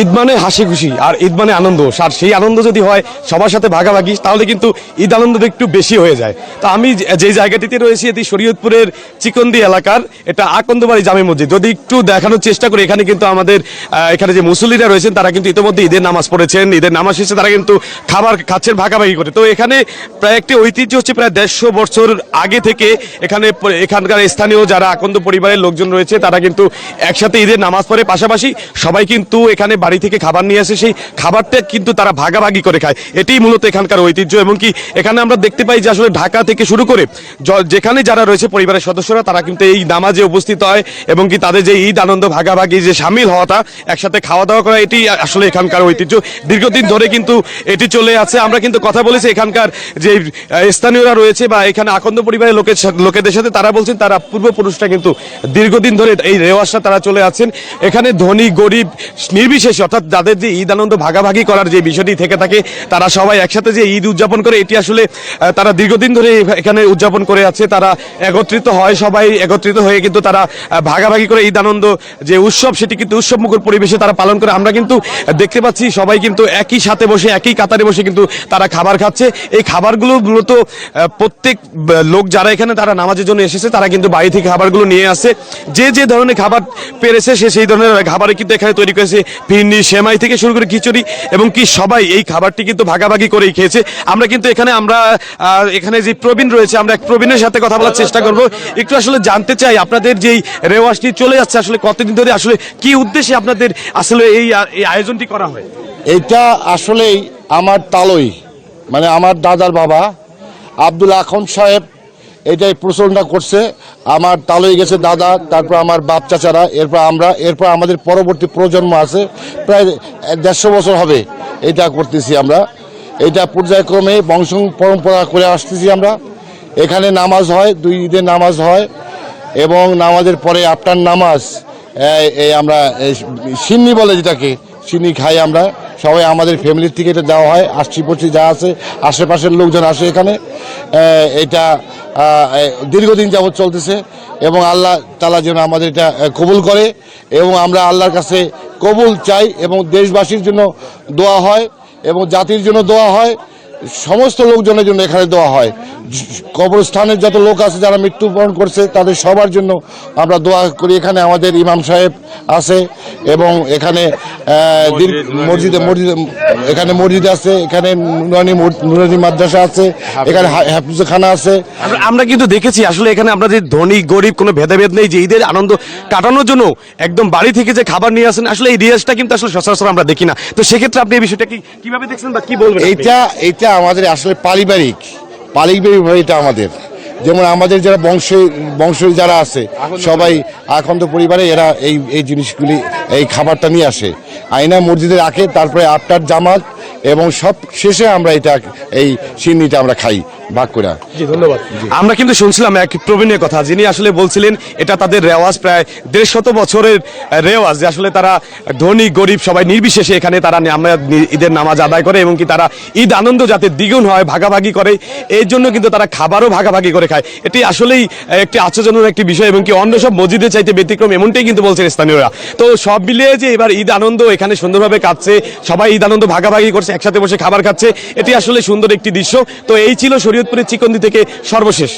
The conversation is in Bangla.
ঈদ মানে হাসি খুশি আর ঈদ মানে আনন্দ। আর সেই আনন্দ যদি হয়, সবার সাথে ভাগাভাগি, তাহলে কিন্তু ঈদ আনন্দটা একটু বেশি হয়ে যায়। তো আমি যে- জায়গাটিতে রয়েছি, এটি শরীয়তপুরের চিকন্দি এলাকার, এটা আকন্দবাড়ি জামে মসজিদ। যদি একটু দেখানোর চেষ্টা করি, এখানে কিন্তু আমাদের এখানে যে মুসল্লিরা রয়েছেন, তারা কিন্তু ইতিমধ্যে ঈদের নামাজ পড়েছেন। ঈদের নামাজ শেষে তারা কিন্তু খাবার খাচ্ছেন, ভাগাভাগি করে। তো এখানে প্রায় একটি ঐতিহ্য হচ্ছে প্রায় দেড়শো বছর আগে থেকে এখানে এখানকার স্থানীয় যারা আকন্দ পরিবারের লোকজন রয়েছে, তারা কিন্তু একসাথে ঈদের নামাজ পড়ে। পাশাপাশি সবাই কিন্তু এখানে বাড়ি থেকে খাবার নিয়ে আসে, সেই খাবারটা কিন্তু তারা ভাগাভাগি করে খায়। এটাই মূলত এখানকার ঐতিহ্য এবং কি এখানে আমরা দেখতে পাই যে আসলে ঢাকা থেকে শুরু করে যেখানে যারা রয়েছে পরিবারের সদস্যরা, তারা কিন্তু এই নামাজে উপস্থিত হয় এবং কি তাদের যে ঈদ আনন্দ ভাগাভাগি যে সামিল হওয়াটা, একসাথে খাওয়া দাওয়া করা, এটি আসলে এখানকার ঐতিহ্য। দীর্ঘদিন ধরে কিন্তু এটি চলে আছে। আমরা কিন্তু কথা বলেছি এখানকার যে স্থানীয়রা রয়েছে বা এখানে আকন্দ পরিবারের লোকের লোকেদের সাথে, তারা বলছেন তারা পূর্বপুরুষরা কিন্তু দীর্ঘদিন ধরে এই রেওয়াজটা তারা চলে আছেন। এখানে ধনী, গরিব, নির্বিশেষে অর্থাৎ যাদের যে ঈদ আনন্দ ভাগাভাগি করার যে বিষয়টি থেকে থাকে, তারা সবাই একসাথে যে ঈদ উদযাপন করে, এটি আসলে তারা দীর্ঘদিন ধরে এখানে উদযাপন করে আছে, তারা একত্রিত হয়, সবাই একত্রিত হয়ে কিন্তু তারা ভাগাভাগি করে ঈদ আনন্দ যে উৎসব, সেটি কিন্তু উৎসব মুখর পরিবেশে তারা পালন করে। আমরা কিন্তু দেখতে পাচ্ছি সবাই কিন্তু একই সাথে বসে, একই কাতারে বসে কিন্তু তারা খাবার খাচ্ছে। এই খাবারগুলো মূলত প্রত্যেক লোক যারা এখানে তারা নামাজের জন্য এসেছে, তারা কিন্তু বাড়ি থেকে খাবারগুলো নিয়ে আসছে যে যে ধরনের খাবার পেরেছে, সে সেই ধরনের খাবারই কিন্তু এখানে তৈরি করেছে। ফিরনি সেমাই থেকে শুরু করে খিচুড়ি এবং কি সবাই এই খাবারটি কিন্তু ভাগাভাগি করেই খেয়েছে। আমরা কিন্তু এখানে, আমরা এখানে যে প্রবীণ রয়েছে, আমরা এক প্রবীণের সাথে কথা বলার চেষ্টা করব। একটু আসলে জানতে চাই, আপনাদের যেই রেওয়াজটি চলে যাচ্ছে আসলে কতদিন ধরে আসলে কি উদ্দেশ্যে আপনাদের আসলে এই এই আয়োজনটি করা হয়? এইটা আসলেই আমার তালই মানে আমার দাদার বাবা, আব্দুল আখন সাহেব এটাই প্রচলনটা করছে। আমার তালই গেছে দাদা, তারপর আমার বাপ চাচারা, এরপর আমরা, এরপর আমাদের পরবর্তী প্রজন্ম আছে, প্রায় দেড়শো বছর হবে এটা করতেছি আমরা। এটা পর্যায়ক্রমে বংশ পরম্পরা করে আসতেছি আমরা। এখানে নামাজ হয়, দুই ঈদের নামাজ হয়, এবং নামাজের পরে আফটার নামাজ আমরা সিন্নি বলে যেটাকে, সিন্নি খাই আমরা। সবাই আমাদের ফ্যামিলির থেকে এটা দেওয়া হয় আশি পঁচিশ যা আছে, আশেপাশের লোকজন আসে এখানে। এটা দীর্ঘদিন যাবৎ চলতেছে এবং আল্লাহ তালা যেন আমাদের এটা কবুল করে এবং আমরা আল্লাহর কাছে কবুল চাই এবং দেশবাসীর জন্য দোয়া হয় এবং জাতির জন্য দোয়া হয়। সমস্ত লোকজনের জন্য এখানে দেওয়া হয়। কবরস্থানের যত লোক আছে যারা মৃত্যুবরণ করছে তাদের সবার জন্য আমরা দোয়া করি। এখানে আমাদের ইমাম সাহেব আছে এবং এখানে মসজিদে মসজিদে এখানে মসজিদ আছে এখানে নুরানি নুরানি মাদ্রাসা আছে এখানে হা- হাফিজখানা আছে। আমরা- আমরা কিন্তু দেখেছি আসলে এখানে আপনাদের ধনী গরিব কোনো ভেদাভেদ নেই যে ঈদের আনন্দ কাটানোর জন্য একদম বাড়ি থেকে যে খাবার নিয়ে আসেন আসলে এই রিয়াজটা কিন্তু আসলে সচরাচর আমরা দেখি না। তো সেক্ষেত্রে আপনি এই বিষয়টা কি কীভাবে দেখছেন বা কি বলবেন এইটা এইটা এইটা আমাদের আসলে পারিবারিক পারিবারিক এটা আমাদের। যেমন আমাদের যারা বংশ বংশ যারা আছে সবাই আখন্দ পরিবারে এরা এই এই জিনিসগুলি এই খাবারটা নিয়ে আসে। আয়না মসজিদে রাখে তারপরে আফটার জামাত এবং সব শেষে আমরা এটা এই সিন্নিটা আমরা খাই ভাগ করে। ধন্যবাদ। আমরা কিন্তু শুনছিলাম এক প্রবীণের কথা যিনি আসলে বলছিলেন এটা তাদের রেওয়াজ প্রায় দেড় শত বছরের রেওয়াজ যে আসলে তারা ধনী গরিব সবাই নির্বিশেষে এখানে তারা আমরা ঈদের নামাজ আদায় করে এবং কি তারা ঈদ আনন্দ যাতে দ্বিগুণ হয় ভাগাভাগি করে এই জন্য কিন্তু তারা খাবারও ভাগাভাগি করে খায়। এটি আসলেই একটি আশ্চর্যজনক একটি বিষয় এবং কি অন্য সব মসজিদে চাইতে ব্যতিক্রম এমনটাই কিন্তু বলছেন স্থানীয়রা। তো সব মিলিয়ে যে এবার ঈদ আনন্দ এখানে সুন্দরভাবে কাটছে সবাই ঈদ আনন্দ ভাগাভাগি করছে একসাথে বসে খাবার খাচ্ছে। এটি আসলে সুন্দর একটি দৃশ্য। তো এই ছিল শরীয়তপুরের চিকন্দি থেকে সর্বশেষ।